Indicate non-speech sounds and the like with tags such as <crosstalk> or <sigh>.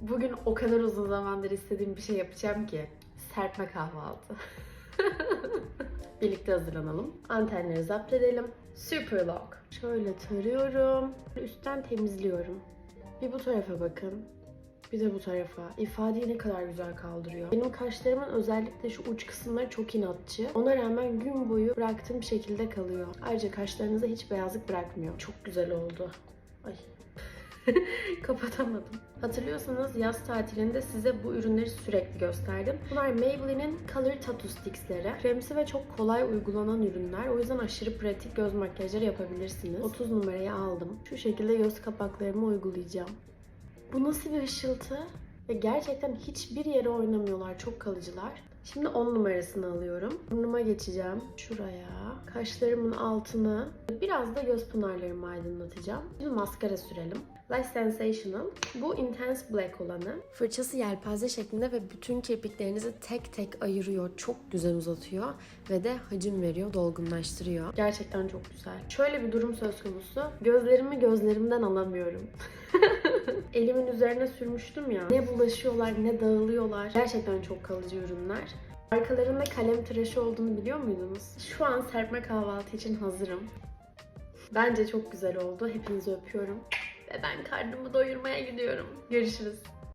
Bugün o kadar uzun zamandır istediğim bir şey yapacağım ki. Serpme kahvaltı. <laughs> Birlikte hazırlanalım. Antenleri zapt edelim. Super lock. Şöyle tarıyorum. Üstten temizliyorum. Bir bu tarafa bakın. Bir de bu tarafa. İfadeyi ne kadar güzel kaldırıyor. Benim kaşlarımın özellikle şu uç kısımları çok inatçı. Ona rağmen gün boyu bıraktığım şekilde kalıyor. Ayrıca kaşlarınıza hiç beyazlık bırakmıyor. Çok güzel oldu. Ay. <laughs> Kapatamadım. Hatırlıyorsanız yaz tatilinde size bu ürünleri sürekli gösterdim. Bunlar Maybelline'in Color Tattoo Sticks'leri. Kremsi ve çok kolay uygulanan ürünler. O yüzden aşırı pratik göz makyajları yapabilirsiniz. 30 numarayı aldım. Şu şekilde göz kapaklarımı uygulayacağım. Bu nasıl bir ışıltı? Ve gerçekten hiçbir yere oynamıyorlar. Çok kalıcılar. Şimdi 10 numarasını alıyorum. Burnuma geçeceğim. Şuraya. Kaşlarımın altına. Biraz da göz pınarlarımı aydınlatacağım. Şimdi maskara sürelim. Lash Sensational. Bu Intense Black olanı. Fırçası yelpaze şeklinde ve bütün kirpiklerinizi tek tek ayırıyor. Çok güzel uzatıyor. Ve de hacim veriyor, dolgunlaştırıyor. Gerçekten çok güzel. Şöyle bir durum söz konusu. Gözlerimi gözlerimden alamıyorum. <laughs> Elimin üzerine sürmüştüm ya. Ne bulaşıyorlar ne dağılıyorlar. Gerçekten çok kalıcı ürünler. Arkalarında kalem tıraşı olduğunu biliyor muydunuz? Şu an serpme kahvaltı için hazırım. Bence çok güzel oldu. Hepinizi öpüyorum. Ve ben karnımı doyurmaya gidiyorum. Görüşürüz.